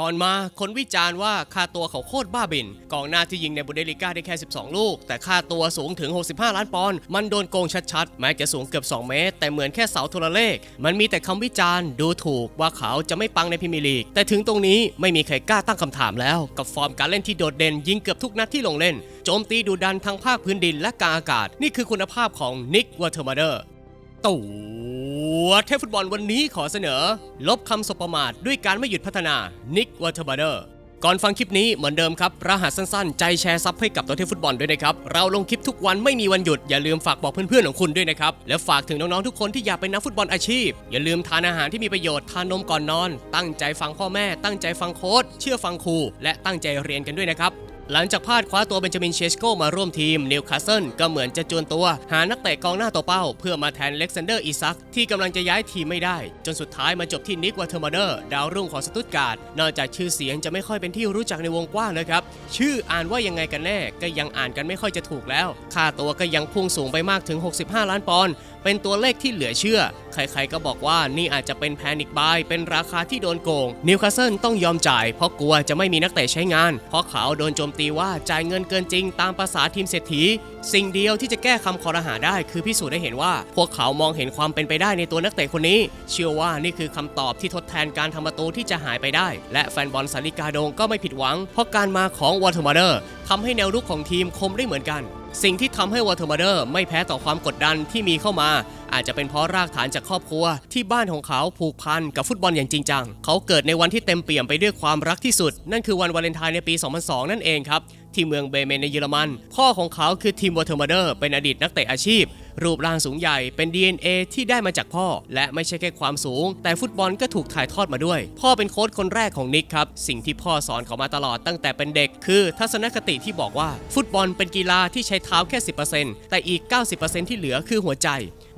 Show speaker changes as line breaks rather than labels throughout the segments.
ก่อนมาคนวิจารณ์ว่าค่าตัวเขาโคตรบ้าบินกองหน้าที่ยิงในบุนเดลิก้าได้แค่ 12 ลูก แต่ค่าตัวสูงถึง 65 ล้านปอนด์มันโดนโกงชัดๆ แม้จะสูงเกือบ 2 เมตร แต่เหมือนแค่เสาโทรเลข มันมีแต่คำวิจารณ์ดูถูกว่าเขาจะไม่ปังในพรีเมียร์ลีก แต่ถึงตรงนี้ไม่มีใครกล้าตั้งคำถามแล้ว กับฟอร์มการเล่นที่โดดเด่นยิงเกือบทุกนัดที่ลงเล่น โจมตีดุดันทั้งภาคพื้นดินและกลางอากาศ นี่คือคุณภาพของนิกวัตเทอร์มาเดอร์ ตัวเทพฟุตบอลวันนี้ขอเสนอ ลบคำสบประมาทด้วยการไม่หยุดพัฒนานิกวัตเทอร์มาเดอร์ก่อนฟังคลิปนี้เหมือนเดิมครับ รหัสสั้นๆ ใจแชร์ซับให้กับตัวเทพฟุตบอลด้วยนะครับ เราลงคลิปทุกวันไม่มีวันหยุด อย่าลืมฝากบอกเพื่อนๆของคุณด้วยนะครับ และฝากถึงน้องๆทุกคนที่อยากเป็นนักฟุตบอลอาชีพ อย่าลืมทานอาหารที่มีประโยชน์ทานนมก่อนนอน ตั้งใจฟังพ่อแม่ ตั้งใจฟังโค้ชเชื่อฟังครู และตั้งใจเรียนกันด้วยนะครับ หลังจากพลาดคว้าตัวเบนจามินเชสโกมาร่วมทีมนิวคาสเซิลก็เหมือนจะจวนตัว หานักเตะกองหน้าตัวเป้า เพื่อมาแทนเล็กซานเดอร์อีซักที่กำลังจะย้ายทีมไม่ได้ จนสุดท้ายมาจบที่นิกวาเทอร์มาเดอร์ดาวรุ่งของสตุตการ์ดนอกจากชื่อเสียงจะไม่ค่อยเป็นที่รู้จักในวงกว้างนะครับ ชื่ออ่านว่ายังไงกันแน่ก็ยังอ่านกันไม่ค่อยจะถูกแล้ว ค่าตัวก็ยังพุ่งสูงไปมากถึง 65 ล้านปอนด์ เป็นตัวเลขที่เหลือเชื่อ ใครๆก็บอกว่านี่อาจจะเป็นแพนิคบายเป็นราคาที่โดนโกง นิวคาสเซิลต้องยอมจ่าย เพราะกลัวจะไม่มีนักเตะใช้งาน เพราะเขาโดนโจมตีว่าจ่ายเงินเกินจริงตามภาษาทีมเศรษฐี สิ่งเดียวที่จะแก้คำคอรหาได้ คือพิสูจน์ได้เห็นว่า พวกเขามองเห็นความเป็นไปได้ในตัวนักเตะคนนี้ เชื่อว่านี่คือคำตอบที่ทดแทนการทำประตูที่จะหายไปได้ และแฟนบอลสาริกาโดงก็ไม่ผิดหวัง เพราะการมาของวอเทอร์มาเดอร์ทำให้แนวรุกของทีมคมได้เหมือนกัน สิ่งที่ทำให้วอเทอร์มาเดอร์ไม่แพ้ต่อความกดดันที่มีเข้ามา อาจจะเป็นเพราะรากฐานจากครอบครัว ที่บ้านของเขาผูกพันกับฟุตบอลอย่างจริงจัง เขาเกิดในวันที่เต็มเปี่ยมไปด้วยความรักที่สุด นั่นคือวันวาเลนไทน์ในปี 2002 นั่นเองครับ ที่เมืองเบเมนในเยอรมัน พ่อของเขาคือทีมวอเทอร์มาเดอร์เป็นอดีตนักเตะอาชีพ รูปร่างสูงใหญ่เป็น DNA ที่ได้มาจากพ่อ และไม่ใช่แค่ความสูง แต่ฟุตบอลก็ถูกถ่ายทอดมาด้วย พ่อเป็นโค้ชคนแรกของนิกครับ สิ่งที่พ่อสอนเขามาตลอดตั้งแต่เป็นเด็ก คือทัศนคติที่บอกว่า ฟุตบอลเป็นกีฬาที่ใช้เท้าแค่ 10%แต่อีก 90%ที่เหลือคือหัวใจ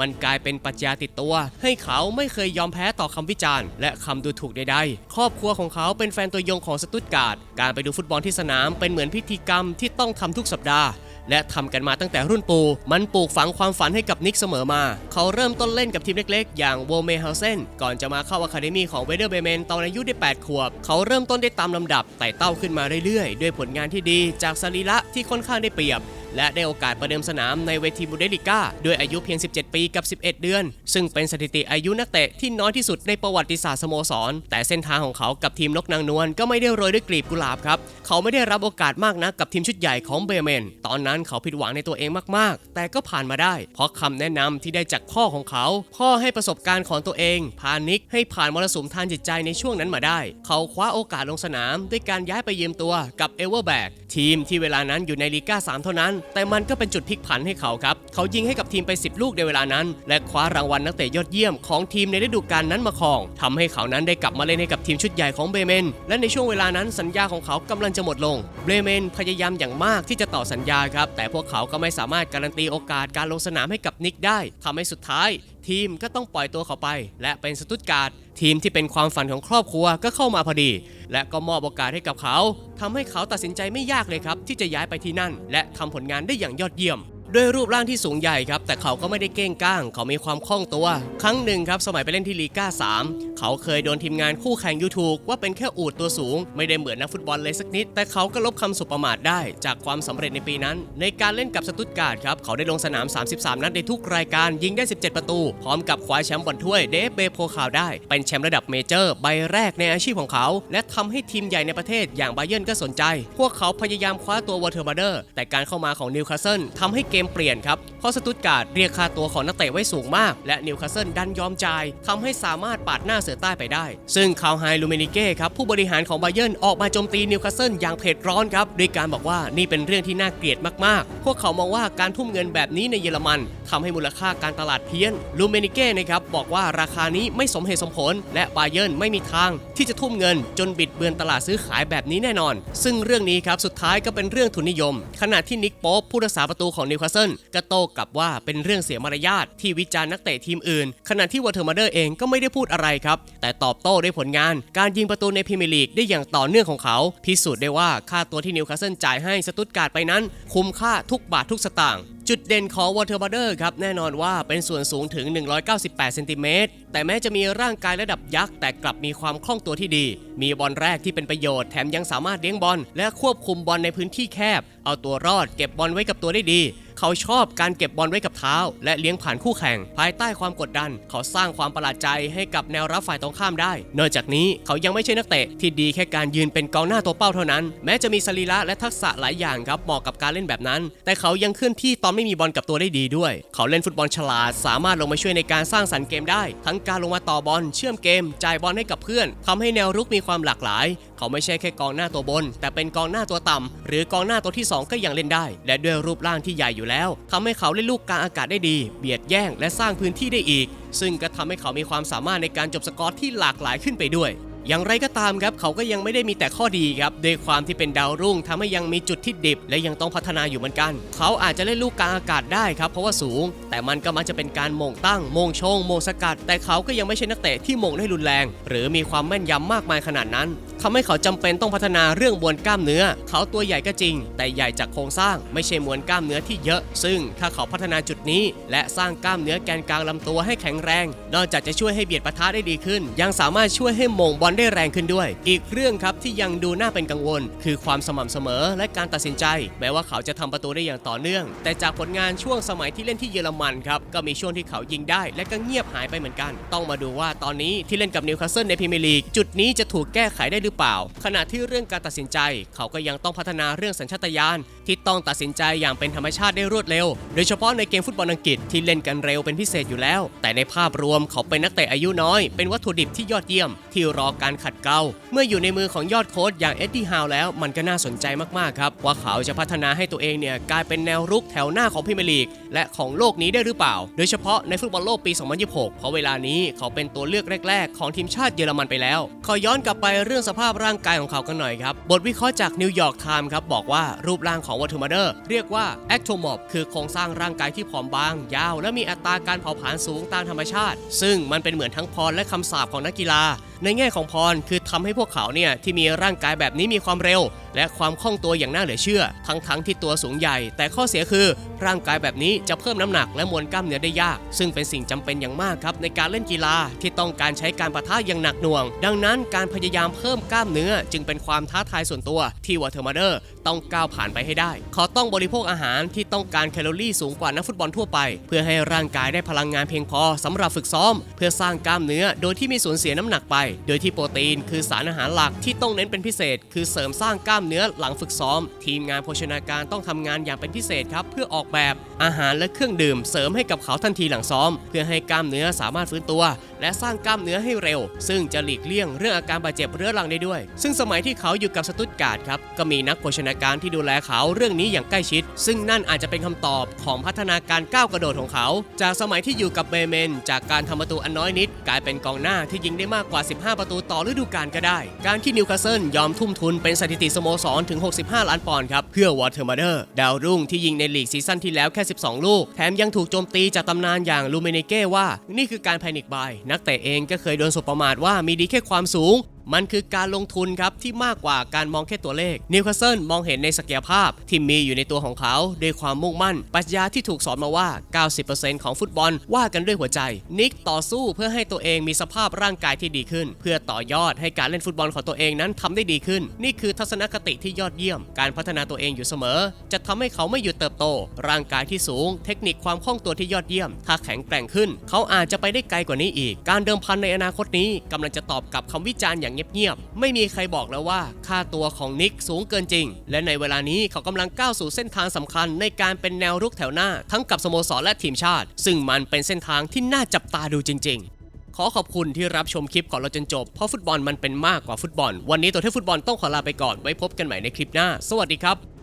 มันกลายเป็นปรัชญาติดตัว ให้เขาไม่เคยยอมแพ้ต่อคำวิจารณ์ และคำดูถูกใดๆครอบครัวของเขาเป็นแฟนตัวยงของสตุตการ์ดการไปดูฟุตบอลที่สนามเป็นเหมือนพิธีกรรมที่ต้องทำทุกสัปดาห์ และทำกันมาตั้งแต่รุ่นปูมันปลูกฝังความฝันให้กับนิกเสมอมา เขาเริ่มต้นเล่นกับทีมเล็กๆ อย่างโวเมเฮาเซนก่อนจะมาเข้าอะคาเดมีของเวเดอร์เบเมนตอนอายุได้ 8 ขวบ เขาเริ่มต้นได้ตามลำดับไต่เต้าขึ้นมาเรื่อยๆ ด้วยผลงานที่ดีจากสรีระที่ค่อนข้างได้เปรียบ และได้โอกาสประเดิมสนามในเวทีบุเดลิก้าด้วยอายุเพียง 17 ปีกับ 11 เดือน ซึ่งเป็นสถิติอายุนักเตะที่น้อยที่สุดในประวัติศาสตร์สโมสร แต่เส้นทางของเขากับทีมนกนางนวลก็ไม่ได้โรยด้วยกลีบกุหลาบครับ เขาไม่ได้รับโอกาสมากนักกับทีมชุดใหญ่ของเบเมน ตอนนั้นเขาผิดหวังในตัวเองมากๆ แต่ก็ผ่านมาได้ เพราะคำแนะนำที่ได้จากพ่อของเขา พ่อให้ประสบการณ์ของตัวเอง พานิกให้ผ่านมรสุมทางจิตใจในช่วงนั้นมาได้ เขาคว้าโอกาสลงสนาม ด้วยการย้ายไปเยืมตัวกับเอเวอร์แบกทีมที่เวลานั้นอยู่ในลีก้า3 เท่านั้นแต่มันก็เป็นจุดพลิกผันให้เขาครับ เขายิงให้กับทีมไป 10 ลูกในเวลานั้น และคว้ารางวัลนักเตะยอดเยี่ยมของทีมในฤดูกาลนั้นมาครองทำให้เขานั้นได้กลับมาเล่นให้กับทีมชุดใหญ่ของเบเมน และในช่วงเวลานั้นสัญญาของเขากำลังจะหมดลง เบเมนพยายามอย่างมากที่จะต่อสัญญาครับ แต่พวกเขาก็ไม่สามารถการันตีโอกาสการลงสนามให้กับนิกได้ทำให้สุดท้าย ทีมก็ต้องปล่อยตัวเขาไป และเป็นสตุตการ์ดทีมที่เป็นความฝันของครอบครัวก็เข้ามาพอดี และก็มอบโอกาสให้กับเขาทำให้เขาตัดสินใจไม่ยากเลยครับ ที่จะย้ายไปที่นั่น และทำผลงานได้อย่างยอดเยี่ยม ด้วยรูปร่างที่สูงใหญ่ครับ แต่เขาก็ไม่ได้เก้งก้าง เขามีความคล่องตัว ครั้งหนึ่งครับ สมัยไปเล่นที่ลีก้า 3 เขาเคยโดนทีมงานคู่แข่งยูทูกว่าเป็นแค่อูดตัวสูง ไม่ได้เหมือนนักฟุตบอลเลยสักนิด แต่เขาก็ลบคำสุประมาทได้จากความสำเร็จในปีนั้น ในการเล่นกับสตุตการ์ดครับ เขาได้ลงสนาม 33 นัดในทุกรายการยิงได้ 17 ประตู พร้อมกับคว้าแชมป์บอลถ้วยเดฟเบโพคาวได้ เป็นแชมป์ระดับเมเจอร์ ใบแรกในอาชีพของเขา และทำให้ทีมใหญ่ในประเทศอย่างไบเยนก็สนใจ พวกเขาพยายามคว้าตัววอเทอร์มาเดอร์แต่การเข้ามาของนิวคาสเซิลทำให้เกมเปลี่ยนครับ เพราะสตุตการ์ดเรียกค่าตัวของนักเตะไว้สูงมาก และนิวคาสเซิลดันยอมจ่ายทำให้สามารถปาดหน้าเสือใต้ไปได้ ซึ่งคาวไฮลูเมนิเก้ครับผู้บริหารของไบเยิร์นออกมาโจมตีนิวคาสเซิลอย่างเผ็ดร้อนครับด้วยการบอกว่านี่เป็นเรื่องที่น่าเกลียดมากๆ พวกเขามองว่าการทุ่มเงินแบบนี้ในเยอรมันทำให้มูลค่าการตลาดเพี้ยนลูเมนิเก้นะครับบอกว่าราคานี้ไม่สมเหตุสมผล และไบเยิร์นไม่มีทาง ที่จะทุ่มเงินจนบิดเบือนตลาดซื้อขายแบบนี้แน่นอน ซึ่งเรื่องนี้ครับสุดท้ายก็เป็นเรื่องทุนนิยม ขณะที่นิกโป๊ปผู้รักษาประตูของนิวคาสเซิลก็โต้กลับว่าเป็นเรื่องเสียมารยาทที่วิจารณ์นักเตะทีมอื่น ขณะที่วอเทอร์มาเดอร์เองก็ไม่ได้พูดอะไรครับ แต่ตอบโต้ด้วยผลงาน การยิงประตูในพรีเมียร์ลีกได้อย่างต่อเนื่องของเขา พิสูจน์ได้ว่าค่าตัวที่นิวคาสเซิลจ่ายให้สตุตการ์ดไปนั้น คุ้มค่าทุกบาททุกสตางค์จุดเด่นของวอเทอร์บัตเตอร์ครับแน่นอนว่าเป็นส่วนสูงถึง 198 เซนติเมตร แต่แม้จะมีร่างกายระดับยักษ์ แต่กลับมีความคล่องตัวที่ดี มีบอลแรกที่เป็นประโยชน์แถมยังสามารถเลี้ยงบอล และควบคุมบอลในพื้นที่แคบ เอาตัวรอดเก็บบอลไว้กับตัวได้ดี เขาชอบการเก็บบอลไว้กับเท้า และเลี้ยงผ่านคู่แข่ง ภายใต้ความกดดัน เขาสร้างความประหลาดใจให้กับแนวรับฝ่ายตรงข้ามได้ นอกจากนี้เขายังไม่ใช่นักเตะที่ดีแค่การยืนเป็นกองหน้าตัวเป้าเท่านั้น แม้จะมีสรีระและทักษะหลายอย่างครับเหมาะกับการเล่นแบบนั้น แต่เขายังเคลื่อนที่ตอนไม่มีบอลกับตัวได้ดีด้วย เขาเล่นฟุตบอลฉลาด สามารถลงมาช่วยในการสร้างสรรค์เกมได้ ทั้งการลงมาต่อบอลเชื่อมเกม จ่ายบอลให้กับเพื่อนทำให้แนวรุกมีความหลากหลาย เขาไม่ใช่แค่กองหน้าตัวบน แต่เป็นกองหน้าตัวต่ำหรือกองหน้าตัวที่สองก็ยังเล่นได้ และด้วยรูปร่างที่ใหญ่อยู่แล้วทำให้เขาเล่นลูกกลางอากาศได้ดี เบียดแย่งและสร้างพื้นที่ได้อีก ซึ่งก็ทำให้เขามีความสามารถในการจบสกอร์ที่หลากหลายขึ้นไปด้วย อย่างไรก็ตามครับเขาก็ยังไม่ได้มีแต่ข้อดีครับด้วยความที่เป็นดาวรุ่งทำให้ยังมีจุดที่ดิบ และยังต้องพัฒนาอยู่เหมือนกัน เขาอาจจะเล่นลูกกลางอากาศได้ครับเพราะว่าสูง แต่มันก็มักจะเป็นการมงตั้งมงชงมงสกัด แต่เขาก็ยังไม่ใช่นักเตะที่มงได้รุนแรง หรือมีความแม่นยำมากมายขนาดนั้น ทำให้เขาจำเป็นต้องพัฒนาเรื่องมวลกล้ามเนื้อ เขาตัวใหญ่ก็จริง แต่ใหญ่จากโครงสร้างไม่ใช่มวลกล้ามเนื้อที่เยอะ ซึ่งถ้าเขาพัฒนาจุดนี้ และสร้างกล้ามเนื้อแกนกลางลำตัวให้แข็งแรง นอกจากจะช่วยให้เบียดปะทะได้ดีขึ้น ยังสามารถช่วยให้มงบอลได้แรงขึ้นด้วย อีกเรื่องครับที่ยังดูน่าเป็นกังวล คือความสม่ำเสมอและการตัดสินใจ แม้ว่าเขาจะทำประตูได้อย่างต่อเนื่อง แต่จากผลงานช่วงสมัยที่เล่นที่เยอรมันครับก็มีช่วงที่เขายิงได้ และก็เงียบหายไปเหมือนกัน ต้องมาดูว่าตอนนี้ที่เล่นกับนิวคาสเซิลในพรีเมียร์ลีกจุดนี้จะถูกแก้ไขได้หรือเปล่า ขณะที่เรื่องการตัดสินใจ เขาก็ยังต้องพัฒนาเรื่องสัญชาตญาณ ที่ต้องตัดสินใจอย่างเป็นธรรมชาติได้รวดเร็ว โดยเฉพาะในเกมฟุตบอลอังกฤษที่เล่นกันเร็วเป็นพิเศษอยู่แล้ว แต่ในภาพรวมเขาเป็นนักเตะอายุน้อย เป็นวัตถุดิบที่ยอดเยี่ยม ที่รอการขัดเกลาเมื่ออยู่ในมือของยอดโค้ชอย่างเอ็ดดี้ฮาวแล้วมันก็น่าสนใจมากๆครับ ว่าเขาจะพัฒนาให้ตัวเองเนี่ยกลายเป็นแนวรุกแถวหน้าของพรีเมียร์ลีกและของโลกนี้ได้หรือเปล่า โดยเฉพาะในฟุตบอลโลกปี 2026 เพราะเวลานี้เขาเป็นตัวเลือกแรก ๆ ของทีมชาติเยอรมันไปแล้ว ขอย้อนกลับไปเรื่องสภาพร่างกายของเขากันหน่อยครับบทวิเคราะห์จากนิวยอร์กไทม์ครับบอกว่ารูปร่างของวัตถุมาเดอร์เรียกว่าแอคโทมอบคือโครงสร้างร่างกายที่ผอมบาง ยาว และมีอัตราการเผาผลาญสูงตามธรรมชาติ ซึ่งมันเป็นเหมือนทั้งพรและคำสาปของนักกีฬา ในแง่ของพรคือทำให้พวกเขาเนี่ยที่มีร่างกายแบบนี้มีความเร็ว และความคล่องตัวอย่างน่าเหลือเชื่อ ทั้งๆทที่ตัวสูงใหญ่ แต่ข้อเสียคือ ร่างกายแบบนี้จะเพิ่มน้ำหนักและมวลกล้ามเนื้อได้ยาก ซึ่งเป็นสิ่งจำเป็นอย่างมากครับในการเล่นกีฬาที่ต้องการใช้การปะทะอย่างหนักหน่วง ดังนั้นการพยายามเพิ่มกล้ามเนื้อ จึงเป็นความท้าทายส่วนตัวที่วอเทอร์มาเดอร์ต้องก้าวผ่านไปให้ได้ เขาต้องบริโภคอาหารที่ต้องการแคลอรี่สูงกว่านักฟุตบอลทั่วไป เพื่อให้ร่างกายได้พลังงานเพียงพอสำหรับฝึกซ้อม เพื่อสร้างกล้ามเนื้อโดยที่มีสูญเสียน้ำหนักไปโดยที่โปรตีนคือสารอาหารหลักที่ต้องเน้นเป็นพิเศษ คือเสริมสร้างกล้ามเนื้อหลังฝึกซ้อม ทีมงานโภชนาการต้องทำงานอย่างเป็นพิเศษครับเพื่อออกแบบอาหารและเครื่องดื่ม เสริมให้กับเขาทันทีหลังซ้อม เพื่อให้กล้ามเนื้อสามารถฟื้นตัว และสร้างกล้ามเนื้อให้เร็ว ซึ่งจะหลีกเลี่ยงเรื่องอาการบาดเจ็บเรื้อรังได้ด้วย ซึ่งสมัยที่เขาอยู่กับสตุตการ์ดครับก็มีนักโภชนาการที่ดูแลเขาเรื่องนี้อย่างใกล้ชิด ซึ่งนั่นอาจจะเป็นคำตอบของพัฒนาการก้าวกระโดดของเขา จากสมัยที่อยู่กับเบเมน จากการทำประตูอันน้อยนิด กลายเป็นกองหน้าที่ยิงได้มากกว่า5 ประตูต่อฤดูกาลก็ได้ การที่นิวคาสเซิลยอมทุ่มทุนเป็นสถิติสโมสรถึง 65 ล้านปอนด์ครับ เพื่อวอเทอร์มาเดอร์ ดาวรุ่งที่ยิงในลีกซีซั่นที่แล้วแค่ 12 ลูก แถมยังถูกโจมตีจากตำนานอย่างลูเมเนเก้ว่า นี่คือการแพนิคบาย นักเตะเองก็เคยโดนสบประมาทว่ามีดีแค่ความสูง มันคือการลงทุนครับที่มากกว่าการมองแค่ตัวเลขนิวคาสเซิลมองเห็นในศักยภาพที่มีอยู่ในตัวของเขาด้วยความมุ่งมั่น ปรัชญาที่ถูกสอนมาว่า 90%ของฟุตบอลว่ากันด้วยหัวใจ นิกต่อสู้เพื่อให้ตัวเองมีสภาพร่างกายที่ดีขึ้น เพื่อต่อยอดให้การเล่นฟุตบอลของตัวเองนั้นทำได้ดีขึ้น นี่คือทัศนคติที่ยอดเยี่ยม การพัฒนาตัวเองอยู่เสมอ จะทำให้เขาไม่หยุดเติบโต ร่างกายที่สูง เทคนิคความคล่องตัวที่ยอดเยี่ยม ถ้าแข็งแกร่งขึ้น เขาอาจจะไปได้ไกลกว่านี้อีก การเดิมพันในอนาคตนี้กำลังจะตอบกับคำวิจารณ์อย่างเงียบๆ ไม่มีใครบอกแล้วว่าค่าตัวของนิกสูงเกินจริง และในเวลานี้เขากำลังก้าวสู่เส้นทางสำคัญในการเป็นแนวรุกแถวหน้า ทั้งกับสโมสรและทีมชาติ ซึ่งมันเป็นเส้นทางที่น่าจับตาดูจริง ๆขอขอบคุณที่รับชมคลิปก่อนเราจนจบ เพราะฟุตบอลมันเป็นมากกว่าฟุตบอล วันนี้ตัวเทพฟุตบอลต้องขอลาไปก่อน ไว้พบกันใหม่ในคลิปหน้า สวัสดีครับ